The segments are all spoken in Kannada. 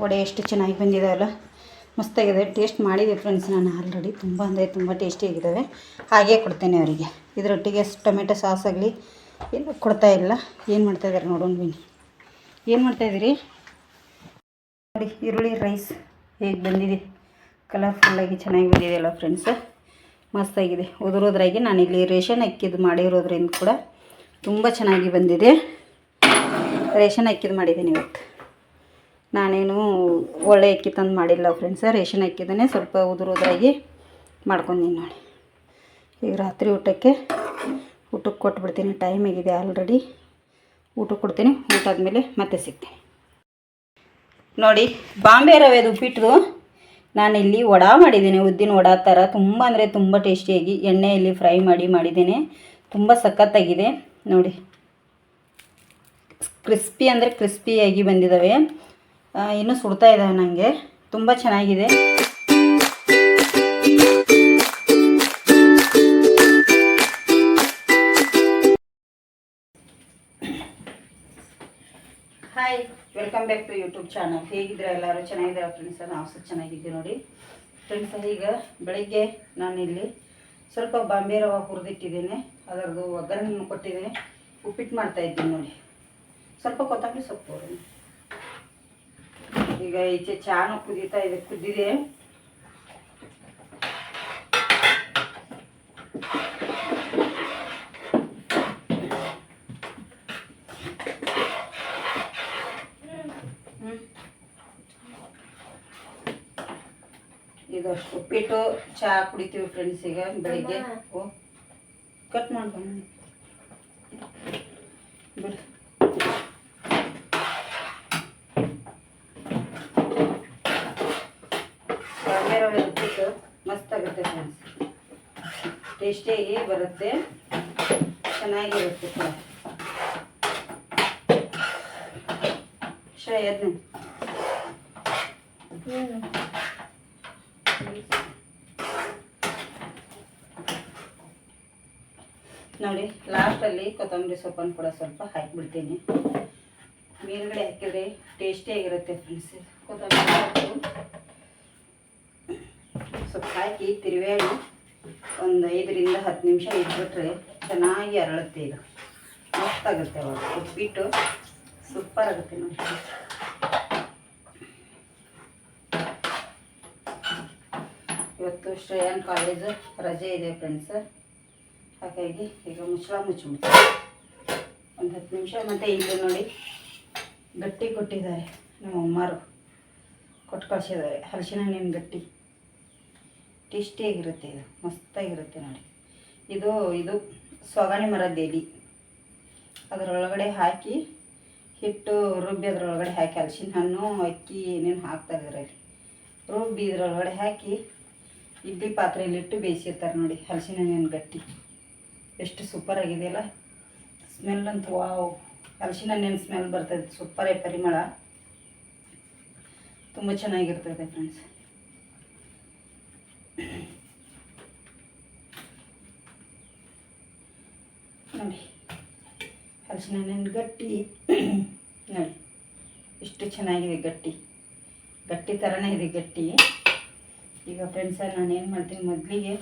ವಡೆ ಎಷ್ಟು ಚೆನ್ನಾಗಿ ಬಂದಿದಾವಲ್ಲ ಮಸ್ತಾಗಿದೆ. ಟೇಸ್ಟ್ ಮಾಡಿದೆ ಫ್ರೆಂಡ್ಸ್ ನಾನು ಆಲ್ರೆಡಿ. ತುಂಬ ಅಂದರೆ ತುಂಬ ಟೇಸ್ಟಿಯಾಗಿದ್ದಾವೆ ಹಾಗೇ ಕೊಡ್ತೇನೆ ಅವರಿಗೆ. ಇದರೊಟ್ಟಿಗೆ ಟೊಮೆಟೊ ಸಾಸ್ ಆಗಲಿ, ಏನು ಕೊಡ್ತಾ ಇಲ್ಲ. ಏನು ಮಾಡ್ತಾಯಿದ್ದಾರೆ ನೋಡೋಣ ಬನ್ನಿ ಏನು ಮಾಡ್ತಾಯಿದ್ದೀರಿ ನೋಡಿ, ಈರುಳ್ಳಿ ರೈಸ್ ಹೇಗೆ ಬಂದಿದೆ. ಕಲರ್ಫುಲ್ಲಾಗಿ ಚೆನ್ನಾಗಿ ಬಂದಿದೆಯಲ್ಲ ಫ್ರೆಂಡ್ಸ್. ಮಸ್ತಾಗಿದೆ. ಉದುರೋದ್ರಾಗಿ ನಾನಿಲ್ಲಿ ರೇಷನ್ ಅಕ್ಕಿದ್ದು ಮಾಡಿರೋದ್ರಿಂದ ಕೂಡ ತುಂಬ ಚೆನ್ನಾಗಿ ಬಂದಿದೆ. ರೇಷನ್ ಅಕ್ಕಿದು ಮಾಡಿದ್ದೀನಿ ಇವತ್ತು. ನಾನೇನು ಒಳ್ಳೆ ಅಕ್ಕಿ ತಂದು ಮಾಡಿಲ್ಲ ಫ್ರೆಂಡ್ಸ ರೇಷನ್ ಅಕ್ಕಿದನೇ ಸ್ವಲ್ಪ ಉದುರೋದ್ರಾಗಿ ಮಾಡ್ಕೊಂಡೀನಿ ನೋಡಿ. ಈಗ ರಾತ್ರಿ ಊಟಕ್ಕೆ ಊಟಕ್ಕೆ ಕೊಟ್ಬಿಡ್ತೀನಿ ಟೈಮ್ ಆಗಿದೆ ಆಲ್ರೆಡಿ ಊಟಕ್ಕೆ ಕೊಡ್ತೀನಿ, ಊಟ ಆದಮೇಲೆ ಮತ್ತೆ ಸಿಗ್ತೀನಿ. ನೋಡಿ, ಬಾಂಬೆ ರವೆದು ಉಪ್ಪಿಟ್ಟು ಇಲ್ಲಿ ವಡಾ ಮಾಡಿದ್ದೀನಿ. ಉದ್ದಿನ ವಡಾ ಥರ ತುಂಬ ಅಂದರೆ ತುಂಬ ಟೇಸ್ಟಿಯಾಗಿ ಎಣ್ಣೆಯಲ್ಲಿ ಫ್ರೈ ಮಾಡಿ ಮಾಡಿದ್ದೀನಿ. ತುಂಬ ಸಖತ್ತಾಗಿದೆ. ನೋಡಿ ಕ್ರಿಸ್ಪಿ ಅಂದರೆ ಕ್ರಿಸ್ಪಿಯಾಗಿ ಬಂದಿದ್ದಾವೆ ಇನ್ನೂ ಸುಡ್ತಾ ಇದ್ದಾವೆ ನನಗೆ ತುಂಬ ಚೆನ್ನಾಗಿದೆ. Hi welcome back to YouTube channel ಹೇಗಿದ್ರೆ ಎಲ್ಲರೂ? ಚೆನ್ನಾಗಿದ್ದಾರೆ ಫ್ರೆಂಡ್ಸ್ ನಾವು ಸಹ ಚೆನ್ನಾಗಿದ್ದೀವಿ ನೋಡಿ. ಫ್ರೆಂಡ್ಸ್ ಈಗ ಬೆಳಿಗ್ಗೆ ನಾನಿಲ್ಲಿ ಸ್ವಲ್ಪ ಬಾಂಬೆ ರವ ಹುರಿದಿಟ್ಟಿದ್ದೀನಿ. ಅದರದ್ದು ಒಗ್ಗರಣೆ ಕೊಟ್ಟಿದ್ದೀನಿ. ಉಪ್ಪಿಟ್ಟು ಮಾಡ್ತಾ ಇದ್ದೀನಿ ನೋಡಿ. ಸ್ವಲ್ಪ ಕೊತ್ತಂಬರಿ ಸೊಪ್ಪು. ಈಗ ಈಚೆ ಚಾನು ಕುದೀತಾ ಇದೆ. ಕುದ್ದಿದೆ. ಇದಷ್ಟು ಉಪ್ಪಿಟ್ಟು ಚಹಾ ಕುಡಿತೀವಿ ಫ್ರೆಂಡ್ಸ್ ಈಗ ಬೆಳಿಗ್ಗೆ. ಕಟ್ ಮಾಡ್ಕೊಂಡು ಬಿಡು ಬಾಂಬೆ ರವೆ ಉಪ್ಪಿಟ್ಟು ಮಸ್ತ್ ಆಗುತ್ತೆ ಫ್ರೆಂಡ್ಸ್ ಟೇಸ್ಟಿಯಾಗಿ ಬರುತ್ತೆ? ಚೆನ್ನಾಗಿರುತ್ತೆ ಕೂಡ ಶ್ರೇಯ ಎದ್ನೆ ನೋಡಿ. ಲಾಸ್ಟಲ್ಲಿ ಕೊತ್ತಂಬರಿ ಸೊಪ್ಪನ್ನು ಕೂಡ ಸ್ವಲ್ಪ ಹಾಕಿಬಿಡ್ತೀನಿ. ಮೇಲ್ಗಡೆ ಹಾಕಿದರೆ ಟೇಸ್ಟಿಯಾಗಿರುತ್ತೆ ಫ್ರೆಂಡ್ಸ್ ಕೊತ್ತಂಬರಿ ಸೊಪ್ಪು. ಸ್ವಲ್ಪ ಹಾಕಿ ತಿರುವೇಳಿ ಒಂದು ಐದರಿಂದ ಹತ್ತು ನಿಮಿಷ ಇಟ್ಬಿಟ್ರೆ ಚೆನ್ನಾಗಿ ಅರಳುತ್ತೆ ಇದು ಮಸ್ತಾಗುತ್ತೆ ಅವಾಗ. ಉಪ್ಪಿಟ್ಟು ಸೂಪರ್ ಆಗುತ್ತೆ ನೋಡಿ. ಇವತ್ತು ಶ್ರೇಯಾನ್ ಕಾಲೇಜು ರಜೆ ಇದೆ ಫ್ರೆಂಡ್ಸ್ ಹಾಗಾಗಿ ಈಗ ಮುಚ್ಚಳ ಮುಚ್ಚಿಬಿಡ್ತೀವಿ ಒಂದು ಹತ್ತು ನಿಮಿಷ ಮತ್ತು ಇಲ್ಲಿ ನೋಡಿ ಗಟ್ಟಿ ಕೊಟ್ಟಿದ್ದಾರೆ ನಮ್ಮ ಅಮ್ಮರು. ಕೊಟ್ಟು ಕಳಿಸಿದ್ದಾರೆ. ಹರಿಶಿನ ಹಣ್ಣಿನ ಗಟ್ಟಿ. ಟೇಸ್ಟಿಯಾಗಿರುತ್ತೆ ಇದು. ಮಸ್ತಾಗಿರುತ್ತೆ ನೋಡಿ. ಇದು ಇದು ಸೊಗಣಿ ಮರದ ಎಲೆ ಅದರೊಳಗಡೆ ಹಾಕಿ ಹಿಟ್ಟು ರುಬ್ಬಿ ಅದರೊಳಗಡೆ ಹಾಕಿ ಹಲಸಿನ ಹಣ್ಣು, ಅಕ್ಕಿ ಏನೇನು ಹಾಕ್ತಾರೆ ರುಬ್ಬಿ ಇದರೊಳಗಡೆ ಹಾಕಿ ಇಡ್ಲಿ ಪಾತ್ರೆಯಲ್ಲಿಟ್ಟು ಬೇಯಿಸಿರ್ತಾರೆ ನೋಡಿ ಹಲಸಿನ ಹಣ್ಣಿನ ಗಟ್ಟಿ. ಎಷ್ಟು ಸೂಪರ್ ಆಗಿದೆಯಲ್ಲ ಸ್ಮೆಲ್ ಅಂತೂ ವಾವ್ ಹಲಸಿನ ಹಣ್ಣಿನ ಸ್ಮೆಲ್ ಬರ್ತದೆ. ಸೂಪರೇ ಪರಿಮಳ. ತುಂಬ ಚೆನ್ನಾಗಿರ್ತದೆ ಫ್ರೆಂಡ್ಸ್ ನೋಡಿ ಹಣ್ಣಿನ ಗಟ್ಟಿ. ನೋಡಿ ಎಷ್ಟು ಚೆನ್ನಾಗಿದೆ ಗಟ್ಟಿ. ಗಟ್ಟಿ ಥರನೇ ಇದೆ ಗಟ್ಟಿ. ಈಗ ಫ್ರೆಂಡ್ಸ ನಾನು ಏನು ಮಾಡ್ತೀನಿ ಮೊದಲಿಗೆ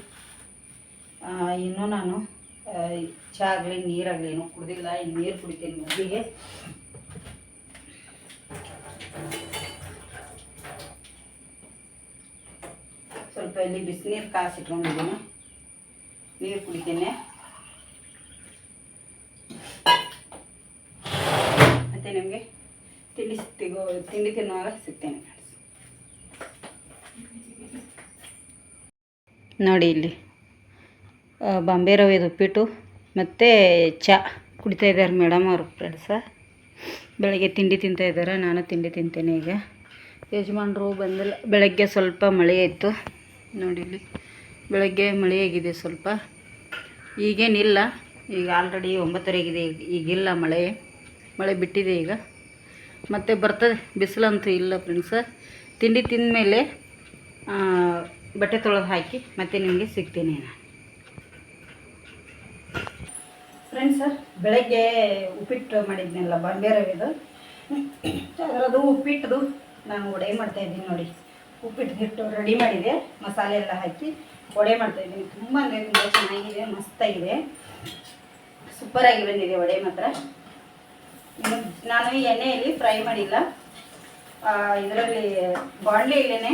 ಇನ್ನೂ ನಾನು ಚಹ ಆಗಲಿ ನೀರಾಗಲಿ ಏನೂ ಕುಡ್ದಿಲ್ಲ ಈಗ ನೀರು ಕುಡಿತೀನಿ ಮೊದಲಿಗೆ. ಸ್ವಲ್ಪ ಇಲ್ಲಿ ಬಿಸಿನೀರು ಕಾಸಿಟ್ಕೊಂಡಿದ್ದೀನಿ. ನೀರು ಕುಡಿತೀನಿ. ಮತ್ತು ನಿಮಗೆ ತಿಂಡಿ ಸಿಗೋ ತಿಂಡಿ ತಿನ್ನುವಾಗ ಸಿಗ್ತೇನೆ ನೋಡಿ ಇಲ್ಲಿ ಬಾಂಬೆ ರವೆದು ಉಪ್ಪಿಟ್ಟು ಮತ್ತು ಚಾ ಕುಡಿತಾ ಇದ್ದಾರೆ ಮೇಡಮ್ ಅವರು ಫ್ರೆಂಡ್ಸ ಬೆಳಗ್ಗೆ ತಿಂಡಿ ತಿಂತಾ ಇದ್ದಾರೆ, ನಾನು ತಿಂಡಿ ತಿಂತೇನೆ ಈಗ. ಯಜಮಾನರು ಬಂದಿಲ್ಲ, ಬೆಳಗ್ಗೆ ಸ್ವಲ್ಪ ಮಳೆ ಇತ್ತು. ನೋಡಿ ಇಲ್ಲಿ, ಬೆಳಗ್ಗೆ ಮಳೆ ಆಗಿದೆ ಸ್ವಲ್ಪ. ಈಗೇನಿಲ್ಲ, ಈಗ ಆಲ್ರೆಡಿ ಒಂಬತ್ತರೆಗಿದೆ, ಈಗ, ಈಗಿಲ್ಲ ಮಳೆ. ಮಳೆ ಬಿಟ್ಟಿದೆ ಈಗ. ಮತ್ತೆ ಬರ್ತದೆ. ಬಿಸಿಲಂತೂ ಇಲ್ಲ ಫ್ರೆಂಡ್ಸ ತಿಂಡಿ ತಿಂದಮೇಲೆ ಬಟ್ಟೆ ತೊಳೆದು ಹಾಕಿ ಮತ್ತೆ ನಿಮಗೆ ಸಿಗ್ತೀನಿ ನಾನು. ಫ್ರೆಂಡ್ಸ್ ಬೆಳಗ್ಗೆ ಉಪ್ಪಿಟ್ಟು ಮಾಡಿದ್ನಲ್ಲ ಬಾಂಬೆ ರವಿದು ಅದರದು ಉಪ್ಪಿಟ್ಟದು ನಾನು ವಡೆ ಮಾಡ್ತಾ ಇದ್ದೀನಿ ನೋಡಿ. ಉಪ್ಪಿಟ್ಟು ಹಿಟ್ಟು ರೆಡಿ ಮಾಡಿದೆ. ಮಸಾಲೆ ಎಲ್ಲ ಹಾಕಿ ವಡೆ ಮಾಡ್ತಾ ಇದ್ದೀನಿ. ತುಂಬ ಅಂದರೆ ತುಂಬ ಚೆನ್ನಾಗಿದೆ, ಮಸ್ತಾಗಿದೆ. ಸೂಪರಾಗಿ ಬಂದಿದೆ ವಡೆ ಮಾತ್ರ. ನಾನು ಎಣ್ಣೆಯಲ್ಲಿ ಫ್ರೈ ಮಾಡಿಲ್ಲ. ಇದರಲ್ಲಿ ಬಾಣಲೆಯಲ್ಲೇ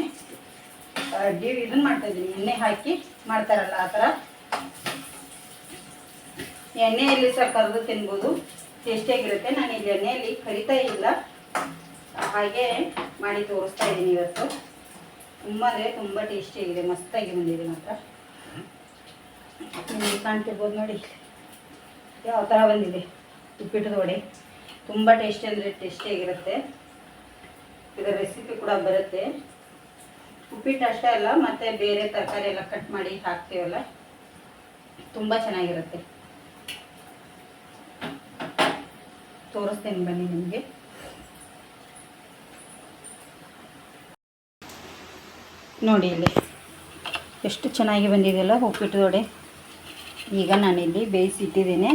ಡಿ ಇದನ್ನ ಮಾಡ್ತಾ ಇದ್ದೀನಿ. ಎಣ್ಣೆ ಹಾಕಿ ಮಾಡ್ತಾರಲ್ಲ ಆ ಥರ. ಎಣ್ಣೆಯಲ್ಲಿ ಸಹ ಕರೆದು ತಿನ್ಬೋದು. ಟೇಸ್ಟಿಯಾಗಿರುತ್ತೆ ನಾನು ಇಲ್ಲಿ ಎಣ್ಣೆಯಲ್ಲಿ ಕರಿತಾ ಇಲ್ಲ. ಹಾಗೆ ಮಾಡಿ ತೋರಿಸ್ತಾ ಇದ್ದೀನಿ ಇವತ್ತು. ತುಂಬ ಅಂದರೆ ತುಂಬ ಟೇಸ್ಟಿಯಾಗಿದೆ ಮಸ್ತಾಗಿ ಬಂದಿದೆ ಮಾತ್ರ. ಕಾಣ್ತಿರ್ಬೋದು ನೋಡಿ. ಯಾವ ಥರ ಬಂದಿದೆ ಉಪ್ಪಿಟ್ಟದ ವಡೆ. ತುಂಬ ಟೇಸ್ಟಿ ಅಂದರೆ ಟೇಸ್ಟಿಯಾಗಿರುತ್ತೆ ಇದರ ರೆಸಿಪಿ ಕೂಡ ಬರುತ್ತೆ. ಉಪ್ಪಿಟ್ಟು ಅಷ್ಟೇ ಅಲ್ಲ, ಮತ್ತು ಬೇರೆ ತರಕಾರಿ ಎಲ್ಲ ಕಟ್ ಮಾಡಿ ಹಾಕ್ತೀವಲ್ಲ, ತುಂಬ ಚೆನ್ನಾಗಿರುತ್ತೆ. ತೋರಿಸ್ತೇನೆ ಬನ್ನಿ ನಿಮಗೆ. ನೋಡಿ ಇಲ್ಲಿ, ಎಷ್ಟು ಚೆನ್ನಾಗಿ ಬಂದಿದೆಯಲ್ಲ ಉಪ್ಪಿಟ್ಟು ನೋಡಿ ಈಗ ನಾನಿಲ್ಲಿ ಬೇಯಿಸಿ ಇಟ್ಟಿದ್ದೀನಿ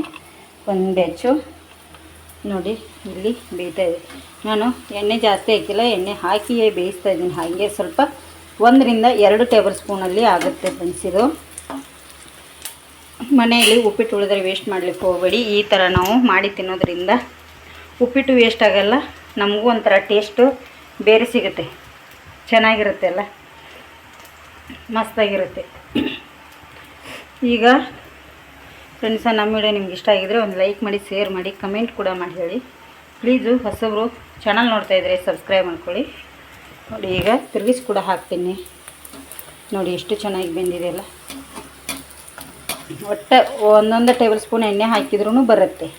ಒಂದು ಬೆಚ್ಚು ನೋಡಿ, ಇಲ್ಲಿ ಬೇಯ್ತಾ ಇದೆ. ನಾನು ಎಣ್ಣೆ ಜಾಸ್ತಿ ಹಾಕಿಲ್ಲ, ಎಣ್ಣೆ ಹಾಕಿಯೇ ಬೇಯಿಸ್ತಾ ಇದ್ದೀನಿ. ಹಾಗೆ ಸ್ವಲ್ಪ ಒಂದರಿಂದ ಎರಡು ಟೇಬಲ್ ಸ್ಪೂನಲ್ಲಿ ಆಗುತ್ತೆ ಇದು. ಮನೆಯಲ್ಲಿ ಉಪ್ಪಿಟ್ಟು ಉಳಿದ್ರೆ ವೇಸ್ಟ್ ಮಾಡಲಿಕ್ಕೆ ಹೋಗಬೇಡಿ. ಈ ಥರ ನಾವು ಮಾಡಿ ತಿನ್ನೋದ್ರಿಂದ ಉಪ್ಪಿಟ್ಟು ವೇಸ್ಟ್ ಆಗೋಲ್ಲ, ನಮಗೂ ಒಂಥರ ಟೇಸ್ಟು ಬೇರೆ ಸಿಗುತ್ತೆ. ಚೆನ್ನಾಗಿರುತ್ತೆ ಅಲ್ಲ? ಮಸ್ತಾಗಿರುತ್ತೆ. ಈಗ ಫ್ರೆಂಡ್ಸ ನಮ್ಮ ವಿಡಿಯೋ ನಿಮ್ಗೆ ಇಷ್ಟ ಆಗಿದ್ರೆ ಒಂದು ಲೈಕ್ ಮಾಡಿ ಶೇರ್ ಮಾಡಿ ಕಮೆಂಟ್ ಕೂಡ ಮಾಡಿ ಹೇಳಿ. ಪ್ಲೀಸು ಹೊಸಬ್ರು ಚಾನಲ್ ನೋಡ್ತಾ ಇದ್ರೆ ಸಬ್ಸ್ಕ್ರೈಬ್ ಮಾಡ್ಕೊಳ್ಳಿ. ನೋಡಿ, ಈಗ ತಿರುಗಿಸಿ ಕೂಡ ಹಾಕ್ತೀನಿ. ನೋಡಿ, ಎಷ್ಟು ಚೆನ್ನಾಗಿ ಬೆಂದಿದೆಯಲ್ಲ ಒಟ್ಟು ಒಂದೊಂದು ಟೇಬಲ್ ಸ್ಪೂನ್ ಎಣ್ಣೆ ಹಾಕಿದ್ರೂ ಬರುತ್ತೆ.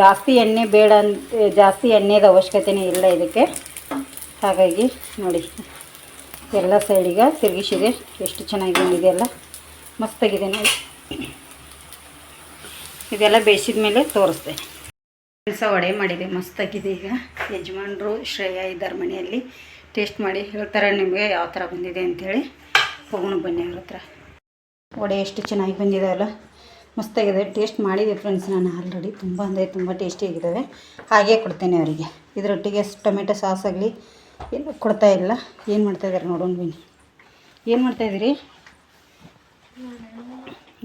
ಜಾಸ್ತಿ ಎಣ್ಣೆ ಬೇಡ ಅಂತ ಜಾಸ್ತಿ ಎಣ್ಣೆದ ಅವಶ್ಯಕತೆನೇ ಇಲ್ಲ ಇದಕ್ಕೆ. ಹಾಗಾಗಿ ನೋಡಿ, ಎಲ್ಲ ಸೈಡಿಗೆ ತಿರುಗಿಸಿದೆ. ಎಷ್ಟು ಚೆನ್ನಾಗಿ ಬಂದಿದೆ ಅಲ್ಲ. ಮಸ್ತಾಗಿದೆ ನೋಡಿ. ಇದೆಲ್ಲ ಬೇಯಿಸಿದ ಮೇಲೆ ತೋರಿಸ್ದೆ ಕೆಲಸ ವಡೆ ಮಾಡಿದೆ ಮಸ್ತಾಗಿದೆ ಈಗ. ಯಜಮಾನರು ಶ್ರೇಯ ಇದ್ದಾರೆ ಮನೆಯಲ್ಲಿ. ಟೇಸ್ಟ್ ಮಾಡಿ ಹೇಳ್ತಾರೆ ನಿಮಗೆ ಯಾವ ಥರ ಬಂದಿದೆ ಅಂಥೇಳಿ ಹೋಗೋಣ ಬನ್ನಿ ಅವ್ರ ಹತ್ರ. ವಡೆ ಎಷ್ಟು ಚೆನ್ನಾಗಿ ಬಂದಿದಾವಲ್ಲ ಮಸ್ತಾಗಿದೆ ಟೇಸ್ಟ್ ಮಾಡಿದೆ ಫ್ರೆಂಡ್ಸ್ ನಾನು ಆಲ್ರೆಡಿ. ತುಂಬ ಅಂದರೆ ತುಂಬ ಟೇಸ್ಟಿಯಾಗಿದ್ದಾವೆ ಹಾಗೇ ಕೊಡ್ತೇನೆ ಅವರಿಗೆ. ಇದರೊಟ್ಟಿಗೆ ಟೊಮೆಟೊ ಸಾಸ್ ಆಗಲಿ, ಏನು ಕೊಡ್ತಾ ಇಲ್ಲ. ಏನು ಮಾಡ್ತಾಯಿದ್ದಾರೆ ನೋಡೋಣ ಬನ್ನಿ. ಏನು ಮಾಡ್ತಾಯಿದ್ದೀರಿ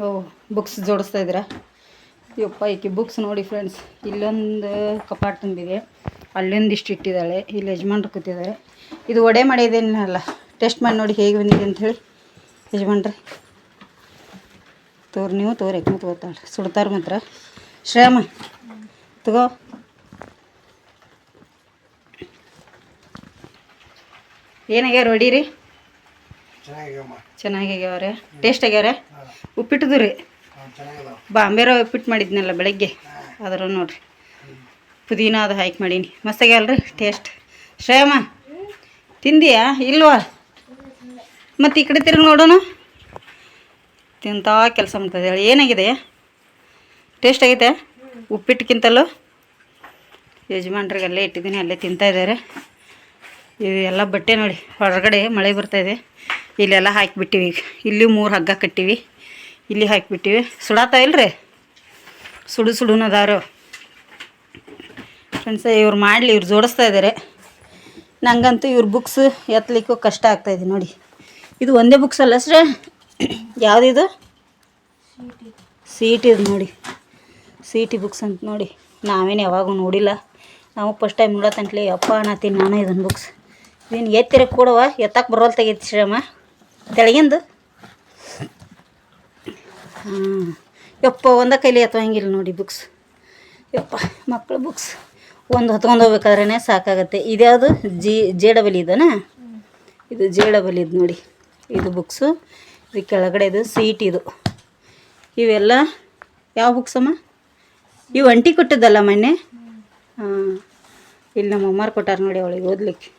ಓ, ಬುಕ್ಸ್ ಜೋಡಿಸ್ತಾ ಇದ್ದೀರಾ? ಯಪ್ಪ ಈಕೆ ಬುಕ್ಸ್ ನೋಡಿ ಫ್ರೆಂಡ್ಸ್ ಇಲ್ಲೊಂದು ಕಪಾಟ್ ತುಂಬಿದೆ. ಅಲ್ಲೊಂದಿಷ್ಟು ಇಟ್ಟಿದ್ದಾಳೆ ಇಲ್ಲಿ ಯಜಮಾನ್ರು ಕೂತಿದ್ದಾರೆ ಇದು ಒಡೆ ಮಾಡಿದ್ದೇನಲ್ಲ ಟೆಸ್ಟ್ ಮಾಡಿ ನೋಡಿ ಹೇಗೆ ಬಂದಿದೆ ಅಂತ ಹೇಳಿ. ಯಜಮಾನ್ರಿ ತೋರಿ ನೀವು ತೋರಿ ಯಾಕೆ ತಗೋತಾಳೆ ಸುಡ್ತಾರೆ ಮಾತ್ರ. ಶ್ರೇಮ ತಗೋ. ಏನಾಗ್ಯಾರ ಹೊಡೀರಿ ಚೆನ್ನಾಗಿ ಚೆನ್ನಾಗ್ಯಾವ್ರೆ. ಟೇಸ್ಟ್ ಆಗ್ಯಾವ್ರೆ. ಉಪ್ಪಿಟ್ಟದು ರೀ? ಬಾಂಬೆ ರವೆ ಉಪ್ಪಿಟ್ಟು ಮಾಡಿದ್ನಲ್ಲ ಬೆಳಗ್ಗೆ. ಅದರ ನೋಡ್ರಿ. ಪುದೀನ ಅದು ಹಾಕಿ ಮಾಡೀನಿ. ಮಸ್ತಾಗ್ಯಲ್ರಿ ಟೇಸ್ಟ್ ಶ್ರೇಯಮ್ಮ, ತಿಂದಿಯಾ? ಇಲ್ವಾ? ಮತ್ತು ಈ ಕಡೆ ತಿರುಗಿ ನೋಡೋಣ. ತಿಂತಾ ಕೆಲಸ ಮಾಡ್ತದೆ ಹೇಳಿ ಏನಾಗಿದೆ? ಟೇಸ್ಟ್ ಆಗೈತೆ? ಉಪ್ಪಿಟ್ಟಕ್ಕಿಂತಲೂ? ಯಜಮಾನ್ರಿಗೆ ಅಲ್ಲೇ ಇಟ್ಟಿದ್ದೀನಿ, ಅಲ್ಲೇ ತಿಂತಾ ಇದ್ದಾರೆ. ಇದು ಬಟ್ಟೆ ನೋಡಿ, ಹೊರಗಡೆ ಮಳೆ ಬರ್ತಾಯಿದೆ ಇಲ್ಲೆಲ್ಲ ಹಾಕಿಬಿಟ್ಟಿವಿ ಈಗ. ಇಲ್ಲಿ ಮೂರು ಹಗ್ಗ ಕಟ್ಟಿವಿ. ಇಲ್ಲಿ ಹಾಕಿಬಿಟ್ಟಿವಿ. ಸುಡಾತ ಇಲ್ರಿ? ಸುಡು ಸುಡುನದಾರು ಫ್ರೆಂಡ್ಸ ಇವ್ರು ಮಾಡಲಿ, ಇವ್ರು ಜೋಡಿಸ್ತಾ ಇದ್ದಾರೆ ನನಗಂತೂ ಇವ್ರ ಬುಕ್ಸ್ ಎತ್ತಲಿಕ್ಕೂ ಕಷ್ಟ ಆಗ್ತಾಯಿದೆ ನೋಡಿ. ಇದು ಒಂದೇ ಬುಕ್ಸ್ ಅಲ್ಲ ಸರ್? ಯಾವುದಿದು? ಸಿ ಇ ನೋಡಿ. ಸಿ ಬುಕ್ಸ್ ಅಂತ ನೋಡಿ. ನಾವೇನು ಯಾವಾಗೂ ನೋಡಿಲ್ಲ. ನಾವು ಫಸ್ಟ್ ಟೈಮ್ ನೋಡತ್ತಂಟ್ಲಿ ಅಪ್ಪ ಅನ್ನತ್ತೀನಿ ನಾನು ಇದನ್ನು ಬುಕ್ಸ್ ನೀನು ಎತ್ತಿರ ಕೊಡುವ? ಎತ್ತಕ್ಕೆ ಬರೋಲ್ ತೆಗೈತಿ ಶ್ರಮ ತೆಳಗಿಂದು? ಹಾಂ. ಯಪ್ಪ, ಒಂದ ಕೈಲಿ ಎತ್ತುವಂಗಿಲ್ಲ ನೋಡಿ ಬುಕ್ಸ್ ಯಪ್ಪ ಮಕ್ಕಳು ಬುಕ್ಸ್ ಒಂದು ಹೊತ್ಕೊಂಡು ಹೋಗ್ಬೇಕಾದ್ರೇ ಸಾಕಾಗತ್ತೆ. ಇದ್ಯಾವುದು? ಜಿ, ಜೆ ಡಬಲ್ ಇದನಾ? ಇದು ಜೆ ಡಬಲ್ ಇದು ನೋಡಿ. ಇದು ಬುಕ್ಸು ಇದು ಕೆಳಗಡೆ ಇದು ಸೀಟ್ ಇದು. ಇವೆಲ್ಲ ಯಾವ ಬುಕ್ಸ್ ಅಮ್ಮ? ಇವು ಅಂಟಿ ಕೊಟ್ಟಿದ್ದಲ್ಲ ಮೊನ್ನೆ? ಹಾಂ. ಇಲ್ಲಿ ನಮ್ಮ ಅಮ್ಮಾರು ಕೊಟ್ಟಾರ ನೋಡಿ ಅವಳಿಗೆ ಓದ್ಲಿಕ್ಕೆ.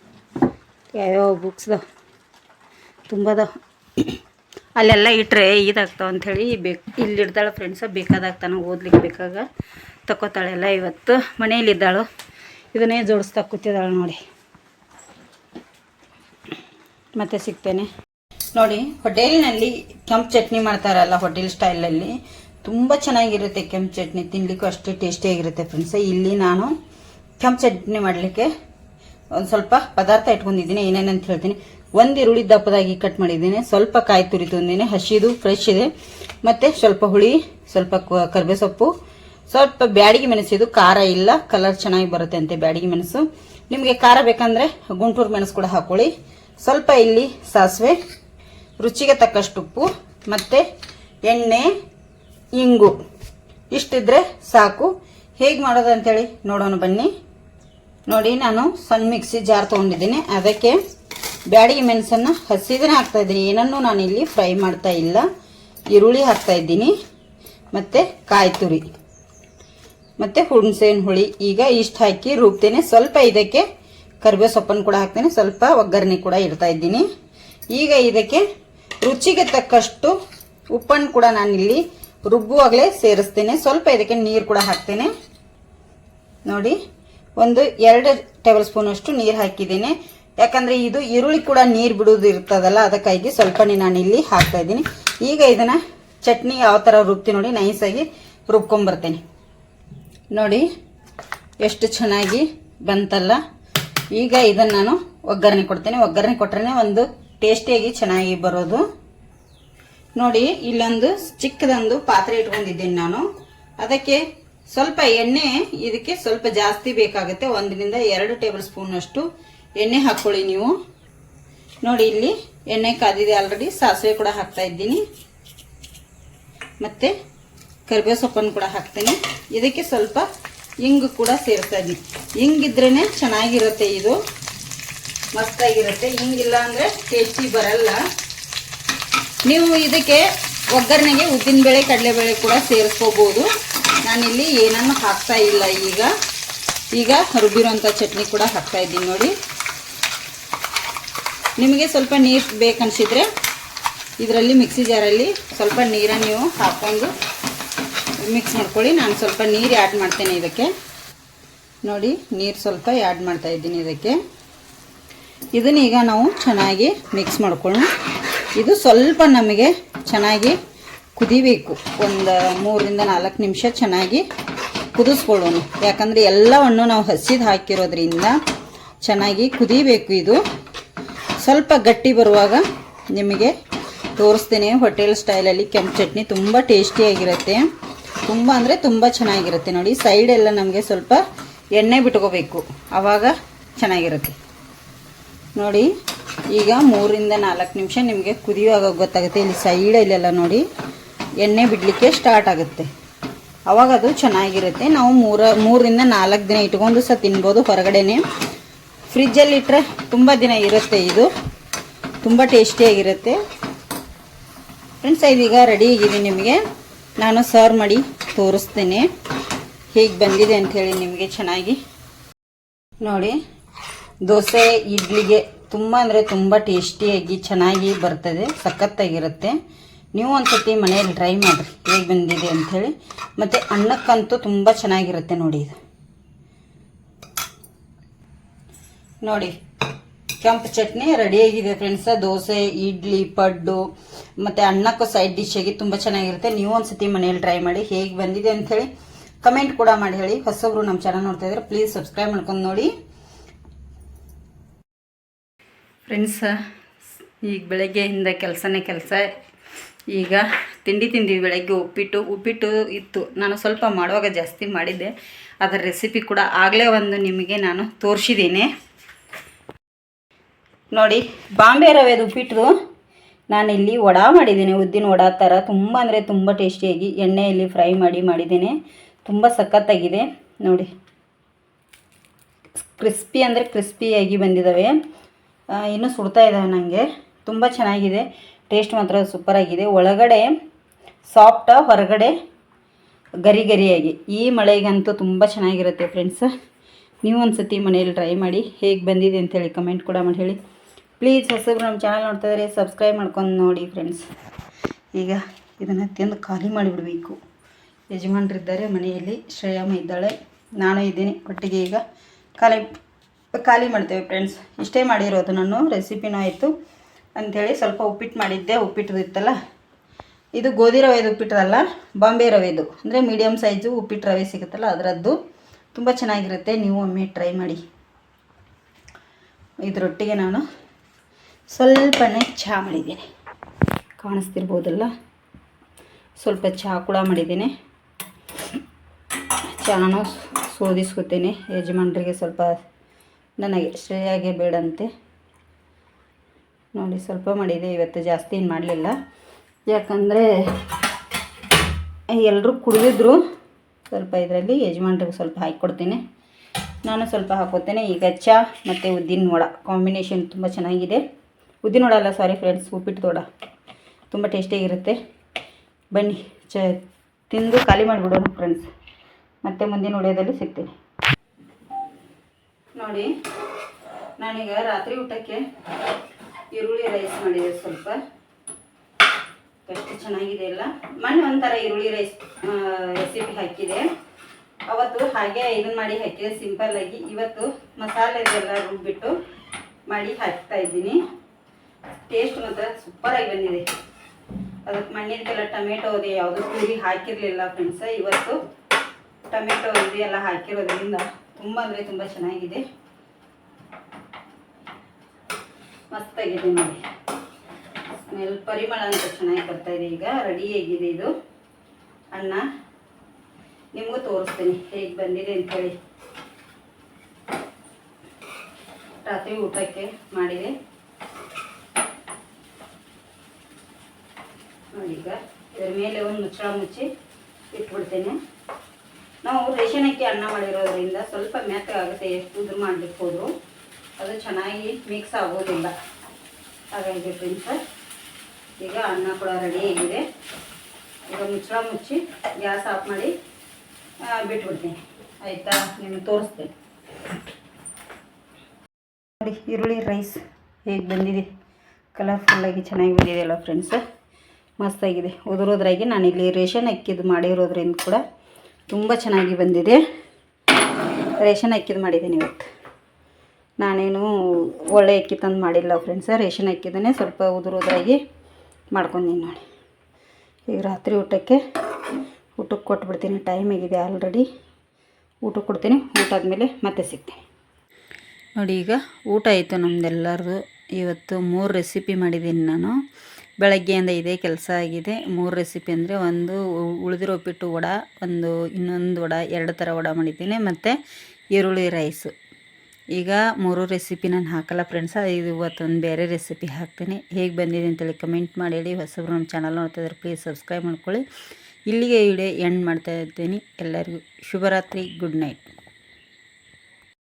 ಯಾವ್ಯಾವ ಬುಕ್ಸ್ದ ತುಂಬ ಅದಾವ ಅಲ್ಲೆಲ್ಲ ಇಟ್ಟರೆ ಇದಾಗ್ತಾವ ಅಂಥೇಳಿ ಬೇಕು. ಇಲ್ಲಿ ಇಡ್ದಾಳೆ ಫ್ರೆಂಡ್ಸ ಬೇಕಾದಾಗ್ತಾನೆ ಓದ್ಲಿಕ್ಕೆ ಬೇಕಾಗ ತಗೋತಾಳೆಲ್ಲ ಇವತ್ತು. ಮನೆಯಲ್ಲಿದ್ದಾಳು. ಇದನ್ನೇ ಜೋಡಿಸ್ತಾ ಕೂತಿದ್ದಾಳೆ ನೋಡಿ. ಮತ್ತೆ ಸಿಗ್ತೇನೆ. ನೋಡಿ, ಹೋಟೆಲ್ನಲ್ಲಿ ಕೆಂಪು ಚಟ್ನಿ ಮಾಡ್ತಾರಲ್ಲ ಹೋಟೆಲ್ ಸ್ಟೈಲಲ್ಲಿ. ತುಂಬ ಚೆನ್ನಾಗಿರುತ್ತೆ ಕೆಂಪು ಚಟ್ನಿ. ತಿನ್ಲಿಕ್ಕೂ ಅಷ್ಟು ಟೇಸ್ಟಿಯಾಗಿರುತ್ತೆ ಫ್ರೆಂಡ್ಸ ಇಲ್ಲಿ ನಾನು ಕೆಂಪು ಚಟ್ನಿ ಮಾಡಲಿಕ್ಕೆ ಒಂದು ಸ್ವಲ್ಪ ಪದಾರ್ಥ ಇಟ್ಕೊಂಡಿದ್ದೀನಿ. ಏನೇನಂತ ಹೇಳ್ತೀನಿ. ಒಂದು ಈರುಳ್ಳಿ ದಪ್ಪದಾಗಿ ಕಟ್ ಮಾಡಿದ್ದೀನಿ. ಸ್ವಲ್ಪ ಕಾಯಿ ತುರಿ ತಂದಿನಿ ಹಸಿದು ಫ್ರೆಶ್ ಇದೆ. ಮತ್ತು ಸ್ವಲ್ಪ ಹುಳಿ, ಸ್ವಲ್ಪ ಕರ್ಬೇ ಸೊಪ್ಪು ಸ್ವಲ್ಪ ಬ್ಯಾಡಿಗೆ ಮೆಣಸಿದು ಖಾರ ಇಲ್ಲ. ಕಲರ್ ಚೆನ್ನಾಗಿ ಬರುತ್ತೆ ಅಂತೆ ಬ್ಯಾಡಿಗೆ ಮೆಣಸು. ನಿಮಗೆ ಖಾರ ಬೇಕಂದ್ರೆ ಗುಂಟೂರು ಮೆಣಸು ಕೂಡ ಹಾಕೊಳ್ಳಿ. ಸ್ವಲ್ಪ ಇಲ್ಲಿ ಸಾಸಿವೆ, ರುಚಿಗೆ ತಕ್ಕಷ್ಟು ಉಪ್ಪು, ಮತ್ತು ಎಣ್ಣೆ, ಇಂಗು. ಇಷ್ಟಿದ್ರೆ ಸಾಕು. ಹೇಗೆ ಮಾಡೋದು ಅಂತೇಳಿ ನೋಡೋಣ ಬನ್ನಿ. ನೋಡಿ, ನಾನು ಸಣ್ಣ ಮಿಕ್ಸಿ ಜಾರ್ ತೊಗೊಂಡಿದ್ದೀನಿ. ಅದಕ್ಕೆ ಬ್ಯಾಡಿಗೆ ಮೆಣಸನ್ನು ಹಸಿದನೇ ಹಾಕ್ತಾ ಇದ್ದೀನಿ. ಏನನ್ನು ನಾನು ಇಲ್ಲಿ ಫ್ರೈ ಮಾಡ್ತಾ ಇಲ್ಲ. ಈರುಳ್ಳಿ ಹಾಕ್ತಾ ಇದ್ದೀನಿ. ಮತ್ತು ಕಾಯಿ ತುರಿ. ಮತ್ತು ಹುಣಸೆಹಣ್ಣು ಹುಳಿ ಈಗ ಇಷ್ಟು ಹಾಕಿ ರುಬ್ತೇನೆ. ಸ್ವಲ್ಪ ಇದಕ್ಕೆ ಕರಿಬೇವು ಸೊಪ್ಪನ್ನು ಕೂಡ ಹಾಕ್ತೇನೆ. ಸ್ವಲ್ಪ ಒಗ್ಗರಣೆ ಕೂಡ ಇಡ್ತಾ ಇದ್ದೀನಿ. ಈಗ ಇದಕ್ಕೆ ರುಚಿಗೆ ತಕ್ಕಷ್ಟು ಉಪ್ಪನ್ನು ಕೂಡ ನಾನಿಲ್ಲಿ ರುಬ್ಬುವಾಗಲೇ ಸೇರಿಸ್ತೇನೆ. ಸ್ವಲ್ಪ ಇದಕ್ಕೆ ನೀರು ಕೂಡ ಹಾಕ್ತೇನೆ. ನೋಡಿ, ಒಂದು ಎರಡು ಟೇಬಲ್ ಸ್ಪೂನಷ್ಟು ನೀರು ಹಾಕಿದ್ದೀನಿ. ಯಾಕಂದ್ರೆ ಇದು ಈರುಳ್ಳಿ ಕೂಡ ನೀರು ಬಿಡೋದು ಇರ್ತದಲ್ಲ ಅದಕ್ಕಾಗಿ ಸ್ವಲ್ಪನೇ ನಾನು ಇಲ್ಲಿ ಹಾಕ್ತಾ ಇದ್ದೀನಿ. ಈಗ ಇದನ್ನ ಚಟ್ನಿ ಯಾವ ಥರ ರುಬ್ತಿ ನೋಡಿ ನೈಸಾಗಿ ರುಬ್ಕೊಂಬರ್ತೇನೆ. ನೋಡಿ, ಎಷ್ಟು ಚೆನ್ನಾಗಿ ಬಂತಲ್ಲ. ಈಗ ಇದನ್ನು ನಾನು ಒಗ್ಗರಣೆ ಕೊಡ್ತೇನೆ. ಒಗ್ಗರಣೆ ಕೊಟ್ರೆ ಒಂದು ಟೇಸ್ಟಿಯಾಗಿ ಚೆನ್ನಾಗಿ ಬರೋದು. ನೋಡಿ, ಇಲ್ಲೊಂದು ಚಿಕ್ಕದೊಂದು ಪಾತ್ರೆ ಇಟ್ಕೊಂಡಿದ್ದೀನಿ ನಾನು. ಅದಕ್ಕೆ ಸ್ವಲ್ಪ ಎಣ್ಣೆ, ಇದಕ್ಕೆ ಸ್ವಲ್ಪ ಜಾಸ್ತಿ ಬೇಕಾಗುತ್ತೆ. ಒಂದರಿಂದ ಎರಡು ಟೇಬಲ್ ಸ್ಪೂನ್ ಅಷ್ಟು ಎಣ್ಣೆ ಹಾಕ್ಕೊಳ್ಳಿ ನೀವು. ನೋಡಿ ಇಲ್ಲಿ ಎಣ್ಣೆ ಕಾದಿದೆ ಆಲ್ರೆಡಿ ಸಾಸಿವೆ ಕೂಡ ಹಾಕ್ತಾ ಇದ್ದೀನಿ. ಮತ್ತು ಕರಿಬೇವು ಸೊಪ್ಪನ್ನು ಕೂಡ ಹಾಕ್ತೀನಿ. ಇದಕ್ಕೆ ಸ್ವಲ್ಪ ಹಿಂಗು ಕೂಡ ಸೇರಿಸ್ತಾ ಇದ್ದೀನಿ. ಹಿಂಗಿದ್ರೇ ಚೆನ್ನಾಗಿರುತ್ತೆ ಇದು. ಮಸ್ತಾಗಿರುತ್ತೆ. ಹಿಂಗಿಲ್ಲ ಅಂದರೆ ಟೇಸ್ಟಿ ಬರಲ್ಲ. ನೀವು ಇದಕ್ಕೆ ಒಗ್ಗರಣೆಗೆ ಉದ್ದಿನಬೇಳೆ ಕಡಲೆಬೇಳೆ ಕೂಡ ಸೇರಿಸ್ಕೋಬೋದು. ನಾನಿಲ್ಲಿ ಏನನ್ನು ಹಾಕ್ತಾ ಇಲ್ಲ ಈಗ. ಈಗ ರುಬ್ಬಿರೋಂಥ ಚಟ್ನಿ ಕೂಡ ಹಾಕ್ತಾ ಇದ್ದೀನಿ ನೋಡಿ. ನಿಮಗೆ ಸ್ವಲ್ಪ ನೀರು ಬೇಕನ್ಸಿದ್ರೆ ಇದರಲ್ಲಿ ಮಿಕ್ಸಿ ಜಾರಲ್ಲಿ ಸ್ವಲ್ಪ ನೀರನ್ನು ನೀವು ಹಾಕ್ಕೊಂಡು ಮಿಕ್ಸ್ ಮಾಡ್ಕೊಳ್ಳಿ. ನಾನು ಸ್ವಲ್ಪ ನೀರು ಆ್ಯಡ್ ಮಾಡ್ತೇನೆ ಇದಕ್ಕೆ. ನೋಡಿ, ನೀರು ಸ್ವಲ್ಪ ಆ್ಯಡ್ ಮಾಡ್ತಾ ಇದ್ದೀನಿ ಇದಕ್ಕೆ. ಇದನ್ನ ಈಗ ನಾವು ಚೆನ್ನಾಗಿ ಮಿಕ್ಸ್ ಮಾಡ್ಕೊಳ್ಳೋಣ. ಇದು ಸ್ವಲ್ಪ ನಮಗೆ ಚೆನ್ನಾಗಿ ಕುದಿಬೇಕು. ಒಂದು ಮೂರರಿಂದ ನಾಲ್ಕು ನಿಮಿಷ ಚೆನ್ನಾಗಿ ಕುದಿಸ್ಕೊಳ್ಳೋಣ. ಯಾಕಂದರೆ ಎಲ್ಲವನ್ನು ನಾವು ಹಸಿದು ಹಾಕಿರೋದ್ರಿಂದ ಚೆನ್ನಾಗಿ ಕುದಿಬೇಕು ಇದು. ಸ್ವಲ್ಪ ಗಟ್ಟಿ ಬರುವಾಗ ನಿಮಗೆ ತೋರಿಸ್ತೀನಿ ಹೋಟೆಲ್ ಸ್ಟೈಲಲ್ಲಿ ಕೆಂಪು ಚಟ್ನಿ ತುಂಬ ಟೇಸ್ಟಿಯಾಗಿರುತ್ತೆ ತುಂಬ ಅಂದರೆ ತುಂಬ ಚೆನ್ನಾಗಿರುತ್ತೆ ನೋಡಿ. ಸೈಡ್ ಎಲ್ಲ ನಮಗೆ ಸ್ವಲ್ಪ ಎಣ್ಣೆ ಬಿಟ್ಕೋಬೇಕು. ಆವಾಗ ಚೆನ್ನಾಗಿರುತ್ತೆ. ನೋಡಿ, ಈಗ ಮೂರಿಂದ ನಾಲ್ಕು ನಿಮಿಷ ನಿಮಗೆ ಕುದಿಯುವಾಗ ಗೊತ್ತಾಗುತ್ತೆ. ಇಲ್ಲಿ ಸೈಡಲ್ಲೆಲ್ಲ ನೋಡಿ, ಎಣ್ಣೆ ಬಿಡಲಿಕ್ಕೆ ಸ್ಟಾರ್ಟ್ ಆಗುತ್ತೆ. ಅವಾಗ ಅದು ಚೆನ್ನಾಗಿರುತ್ತೆ. ನಾವು ಮೂರ ಮೂರರಿಂದ ನಾಲ್ಕು ದಿನ ಇಟ್ಕೊಂಡು ಸಹ ತಿನ್ಬೋದು ಹೊರಗಡೆನೆ. ಫ್ರಿಜ್ಜಲ್ಲಿ ಇಟ್ಟರೆ ತುಂಬ ದಿನ ಇರುತ್ತೆ ಇದು. ತುಂಬ ಟೇಸ್ಟಿಯಾಗಿರುತ್ತೆ ಫ್ರೆಂಡ್ಸ್ ಇದೀಗ ರೆಡಿ ಆಗಿದೆ ನಿಮಗೆ. ನಾನು ಸರ್ವ್ ಮಾಡಿ ತೋರಿಸ್ತೇನೆ. ಹೇಗೆ ಬಂದಿದೆ ಅಂಥೇಳಿ ನಿಮಗೆ ಚೆನ್ನಾಗಿ. ನೋಡಿ, ದೋಸೆ, ಇಡ್ಲಿಗೆ ತುಂಬ ಅಂದರೆ ತುಂಬ ಟೇಸ್ಟಿಯಾಗಿ ಚೆನ್ನಾಗಿ ಬರ್ತದೆ, ಸಖತ್ತಾಗಿರುತ್ತೆ. ನೀವು ಒಂದ್ಸತಿ ಮನೆಯಲ್ಲಿ ಟ್ರೈ ಮಾಡಿರಿ, ಹೇಗೆ ಬಂದಿದೆ ಅಂಥೇಳಿ ಮತ್ತು ಅನ್ನಕ್ಕಂತೂ ತುಂಬ ಚೆನ್ನಾಗಿರುತ್ತೆ ನೋಡಿ ಇದು. ನೋಡಿ, ಕೆಂಪು ಚಟ್ನಿ ರೆಡಿಯಾಗಿದೆ ಫ್ರೆಂಡ್ಸ್ ದೋಸೆ, ಇಡ್ಲಿ, ಪಡ್ಡು, ಮತ್ತು ಅನ್ನಕ್ಕೂ ಸೈಡ್ ಡಿಶ್ ಆಗಿ ತುಂಬ ಚೆನ್ನಾಗಿರುತ್ತೆ. ನೀವು ಒಂದ್ಸತಿ ಮನೆಯಲ್ಲಿ ಟ್ರೈ ಮಾಡಿ ಹೇಗೆ ಬಂದಿದೆ ಅಂಥೇಳಿ ಕಮೆಂಟ್ ಕೂಡ ಮಾಡಿ ಹೇಳಿ. ಹೊಸಬ್ರು ನಮ್ಮ ಚಾನಲ್ ನೋಡ್ತಾ ಇದ್ರೆ ಪ್ಲೀಸ್ ಸಬ್ಸ್ಕ್ರೈಬ್ ಮಾಡ್ಕೊಂಡು ನೋಡಿ. ಫ್ರೆಂಡ್ಸ್ ಈಗ ಬೆಳಗ್ಗೆಯಿಂದ ಕೆಲಸನೇ ಕೆಲಸ. ಈಗ ತಿಂಡಿ ತಿಂದ್ವಿ ಬೆಳಗ್ಗೆ, ಉಪ್ಪಿಟ್ಟು. ಉಪ್ಪಿಟ್ಟು ಇತ್ತು. ನಾನು ಸ್ವಲ್ಪ ಮಾಡುವಾಗ ಜಾಸ್ತಿ ಮಾಡಿದ್ದೆ. ಅದರ ರೆಸಿಪಿ ಕೂಡ ಆಗಲೇ ಒಂದು ನಿಮಗೆ ನಾನು ತೋರಿಸಿದ್ದೀನಿ. ನೋಡಿ, ಬಾಂಬೆ ರವೆದು ಉಪ್ಪಿಟ್ಟು ನಾನಿಲ್ಲಿ ವಡಾ ಮಾಡಿದ್ದೀನಿ. ಉದ್ದಿನ ವಡಾ ಥರ ತುಂಬ ಅಂದರೆ ತುಂಬ ಟೇಸ್ಟಿಯಾಗಿ ಎಣ್ಣೆಯಲ್ಲಿ ಫ್ರೈ ಮಾಡಿ ಮಾಡಿದ್ದೀನಿ. ತುಂಬ ಸಖತ್ತಾಗಿದೆ. ನೋಡಿ. ಕ್ರಿಸ್ಪಿ ಅಂದರೆ ಕ್ರಿಸ್ಪಿಯಾಗಿ ಬಂದಿದ್ದಾವೆ. ಇನ್ನೂ ಸುಡ್ತಾ ಇದ್ದಾವೆ ನನಗೆ ತುಂಬ ಚೆನ್ನಾಗಿದೆ. ಟೇಸ್ಟ್ ಮಾತ್ರ ಸೂಪರಾಗಿದೆ. ಒಳಗಡೆ ಸಾಫ್ಟ ಹೊರಗಡೆ ಗರಿ ಗರಿಯಾಗಿ. ಈ ಮಳೆಗಂತೂ ತುಂಬ ಚೆನ್ನಾಗಿರುತ್ತೆ ಫ್ರೆಂಡ್ಸ್. ನೀವು ಒಂದು ಸತಿ ಮನೆಯಲ್ಲಿ ಟ್ರೈ ಮಾಡಿ ಹೇಗೆ ಬಂದಿದೆ ಅಂತೇಳಿ ಕಮೆಂಟ್ ಕೂಡ ಮಾಡಿ ಹೇಳಿ. ಪ್ಲೀಸ್ ಹೊಸಬ್ರು ನಮ್ಮ ಚಾನಲ್ ನೋಡ್ತಾ ಇದ್ರೆ ಸಬ್ಸ್ಕ್ರೈಬ್ ಮಾಡ್ಕೊಂಡು ನೋಡಿ ಫ್ರೆಂಡ್ಸ್ ಈಗ ಇದನ್ನು ತಿಂದು ಖಾಲಿ ಮಾಡಿಬಿಡಬೇಕು. ಯಜಮಾನರಿದ್ದಾರೆ, ಮನೆಯಲ್ಲಿ ಶ್ರೇಯಮ್ಮ ಇದ್ದಾಳೆ. ನಾನು ಇದ್ದೀನಿ. ಒಟ್ಟಿಗೆ ಈಗ ಖಾಲಿ ಖಾಲಿ ಮಾಡ್ತೇವೆ ಫ್ರೆಂಡ್ಸ್ ಇಷ್ಟೇ ಮಾಡಿರೋದು ನಾನು ರೆಸಿಪಿನೂ ಆಯಿತು. ಅಂಥೇಳಿ ಸ್ವಲ್ಪ ಉಪ್ಪಿಟ್ಟು ಮಾಡಿದ್ದೆ. ಉಪ್ಪಿಟ್ಟು ಇತ್ತಲ್ಲ? ಇದು ಗೋಧಿ ರವೆದು ಉಪ್ಪಿಟ್ಟದಲ್ಲ? ಬಾಂಬೆ ರವೆದು. ಅಂದರೆ ಮೀಡಿಯಮ್ ಸೈಜು ಉಪ್ಪಿಟ್ಟು ರವೆ ಸಿಗುತ್ತಲ್ಲ, ಅದರದ್ದು. ತುಂಬ ಚೆನ್ನಾಗಿರುತ್ತೆ. ನೀವು ಒಮ್ಮೆ ಟ್ರೈ ಮಾಡಿ. ಇದರೊಟ್ಟಿಗೆ ನಾನು ಸ್ವಲ್ಪನೇ ಚಹಾ ಮಾಡಿದ್ದೀನಿ. ಕಾಣಿಸ್ತಿರ್ಬೋದಲ್ಲ? ಸ್ವಲ್ಪ ಚಹಾ ಕೂಡ ಮಾಡಿದ್ದೀನಿ. ಚಹಾನು ಸೋದಿಸ್ಕೊತೀನಿ. ಯಜಮಾನ್ರಿಗೆ ಸ್ವಲ್ಪ ನನಗೆ ಸರಿಯಾಗಿ ಬೇಡಂತೆ. ನೋಡಿ, ಸ್ವಲ್ಪ ಮಾಡಿದೆ. ಇವತ್ತು ಜಾಸ್ತಿ ಏನು ಮಾಡಲಿಲ್ಲ. ಯಾಕಂದರೆ ಎಲ್ಲರೂ ಕುಡಿದಿದ್ರು. ಸ್ವಲ್ಪ ಇದರಲ್ಲಿ ಯಜಮಾನ್ರಿಗೆ ಸ್ವಲ್ಪ ಹಾಕಿಕೊಡ್ತೀನಿ. ನಾನು ಸ್ವಲ್ಪ ಹಾಕೋತೇನೆ ಈಗ ಚಹಾ ಮತ್ತು ಉದ್ದಿನ ವಡ ಕಾಂಬಿನೇಷನ್ ತುಂಬ ಚೆನ್ನಾಗಿದೆ. ಉದ್ದಿನ ವಡ ಅಲ್ಲ ಸಾರಿ ಫ್ರೆಂಡ್ಸ್ ಉಪ್ಪಿಟ್ಟು ತೋಡ. ತುಂಬ ಟೇಸ್ಟಿಯಾಗಿರುತ್ತೆ ಬನ್ನಿ, ಚ, ತಿಂದು ಖಾಲಿ ಮಾಡಿಬಿಡೋಣ ಫ್ರೆಂಡ್ಸ್ ಮತ್ತೆ ಮುಂದಿನ ವಿಡಿಯೋದಲ್ಲಿ ಸಿಗ್ತೀನಿ. ನೋಡಿ, ನಾನೀಗ ರಾತ್ರಿ ಊಟಕ್ಕೆ ಈರುಳ್ಳಿ ರೈಸ್ ಮಾಡಿದೆ ಸ್ವಲ್ಪ. ಎಷ್ಟು ಚೆನ್ನಾಗಿದೆ ಅಲ್ಲ ಮೊನ್ನೆ ಒಂಥರ ಈರುಳ್ಳಿ ರೈಸ್ ರೆಸಿಪಿ ಹಾಕಿದೆ. ಅವತ್ತು ಹಾಗೆ ಇದನ್ನ ಮಾಡಿ ಹಾಕಿದೆ ಸಿಂಪಲ್ ಆಗಿ. ಇವತ್ತು ಮಸಾಲೆ ಇದೆಲ್ಲ ರುಬ್ಬಿಟ್ಟು ಮಾಡಿ ಹಾಕ್ತಾ ಇದ್ದೀನಿ. ಟೇಸ್ಟ್ ಮಾತ್ರ ಸೂಪರಾಗಿ ಬಂದಿದೆ. ಅದಕ್ಕೆ ಮಣ್ಣಿದಕ್ಕೆಲ್ಲ ಟೊಮೆಟೊ ಇದೆ ಯಾವುದೂ ಪೂರಿ ಹಾಕಿರಲಿಲ್ಲ ಫ್ರೆಂಡ್ಸ್ ಇವತ್ತು ಟೊಮೆಟೊ ಇದೆ ಎಲ್ಲ ಹಾಕಿರೋದ್ರಿಂದ ತುಂಬ ಅಂದರೆ ತುಂಬ ಚೆನ್ನಾಗಿದೆ. ಮಸ್ತಾಗಿದೆ ನೋಡಿ. ಸ್ಮೆಲ್ ಪರಿಮಳ ಅಂತ ಚೆನ್ನಾಗಿ ಬರ್ತಾ ಇದೆ ಈಗ. ಆಗಿದೆ ಇದು. ಅನ್ನ ನಿಮಗೂ ತೋರಿಸ್ತೀನಿ ಹೇಗೆ ಬಂದಿದೆ ಅಂಥೇಳಿ ರಾತ್ರಿ ಊಟಕ್ಕೆ ಮಾಡಿದೆ ನೋಡಿ ಈಗ ಇದ್ರ ಮೇಲೆ ಒಂದು ಮುಚ್ಚಳ ಮುಚ್ಚಿ ಇಟ್ಬಿಡ್ತೇನೆ. ನಾವು ರೇಷನ್ ಅಕ್ಕಿ ಅನ್ನ ಮಾಡಿರೋದ್ರಿಂದ ಸ್ವಲ್ಪ ಮೆತ್ತಗಾಗುತ್ತೆ ಎಷ್ಟು ಉದುರು ಮಾಡಲಿಕ್ಕೆ ಅದು ಚೆನ್ನಾಗಿ ಮಿಕ್ಸ್ ಆಗೋದಿಲ್ಲ. ಹಾಗಾಗಿ ಫ್ರೆಂಡ್ಸ್ ಈಗ ಅನ್ನ ಕೂಡ ರೆಡಿ ಆಗಿದೆ. ಈಗ ಮುಚ್ಚಳ ಮುಚ್ಚಿ ಗ್ಯಾಸ್ ಆಫ್ ಮಾಡಿ ಬಿಟ್ಬಿಡ್ತೀನಿ. ಆಯಿತಾ? ನಿಮಗೆ ತೋರಿಸ್ತೇನೆ ನೋಡಿ, ಈರುಳ್ಳಿ ರೈಸ್ ಹೇಗೆ ಬಂದಿದೆ. ಕಲರ್ಫುಲ್ಲಾಗಿ ಚೆನ್ನಾಗಿ ಬಂದಿದೆ ಅಲ್ಲ ಫ್ರೆಂಡ್ಸ್ ಮಸ್ತಾಗಿದೆ. ಉದುರೋದ್ರಾಗಿ ನಾನಿಲ್ಲಿ ರೇಷನ್ ಅಕ್ಕಿದು ಮಾಡಿರೋದ್ರಿಂದ ಕೂಡ ತುಂಬ ಚೆನ್ನಾಗಿ ಬಂದಿದೆ. ರೇಷನ್ ಅಕ್ಕಿದು ಮಾಡಿದ್ದೀನಿ ಇವತ್ತು. ನಾನೇನು ಒಳ್ಳೆ ಅಕ್ಕಿ ತಂದು ಮಾಡಿಲ್ಲ ಫ್ರೆಂಡ್ಸ ರೇಷನ್ ಅಕ್ಕಿದನೇ ಸ್ವಲ್ಪ ಉದುರೋದ್ರಾಗಿ ಮಾಡ್ಕೊಂಡೀನಿ ನೋಡಿ. ಈಗ ರಾತ್ರಿ ಊಟಕ್ಕೆ ಊಟಕ್ಕೆ ಕೊಟ್ಬಿಡ್ತೀನಿ ಟೈಮ್ ಆಗಿದೆ ಆಲ್ರೆಡಿ ಊಟಕ್ಕೆ ಕೊಡ್ತೀನಿ, ಊಟ ಆದಮೇಲೆ ಮತ್ತೆ ಸಿಗ್ತೀನಿ. ನೋಡಿ ಈಗ ಊಟ ಆಯಿತು ನಮ್ಮದೆಲ್ಲರದು ಇವತ್ತು ಮೂರು ರೆಸಿಪಿ ಮಾಡಿದ್ದೀನಿ ನಾನು. ಬೆಳಗ್ಗೆಯಿಂದ ಇದೇ ಕೆಲಸ ಆಗಿದೆ. ಮೂರು ರೆಸಿಪಿ ಅಂದರೆ ಒಂದು ಉಳಿದಿರೋ ಉಪ್ಪಿಟ್ಟು ವಡ, ಒಂದು ಇನ್ನೊಂದು ವಡ, ಎರಡು ಥರ ವಡ ಮಾಡಿದ್ದೀನಿ. ಮತ್ತು ಈರುಳ್ಳಿ ರೈಸು ಈಗ ಮೂರು ರೆಸಿಪಿ ನಾನು ಹಾಕಲ್ಲ ಫ್ರೆಂಡ್ಸ್ ಇದು ಇವತ್ತೊಂದು ಬೇರೆ ರೆಸಿಪಿ ಹಾಕ್ತೀನಿ. ಹೇಗೆ ಬಂದಿದೆ ಅಂತೇಳಿ ಕಮೆಂಟ್ ಮಾಡಿ ಹೇಳಿ. ಹೊಸಬ್ರು ನಮ್ಮ ಚಾನಲ್ ನೋಡ್ತಾಯಿದ್ರೆ ಪ್ಲೀಸ್ ಸಬ್ಸ್ಕ್ರೈಬ್ ಮಾಡ್ಕೊಳ್ಳಿ. ಇಲ್ಲಿಗೆ ವಿಡಿಯೋ ಎಂಡ್ ಮಾಡ್ತಾ ಇದ್ದೀನಿ. ಎಲ್ಲರಿಗೂ ಶುಭರಾತ್ರಿ. Good night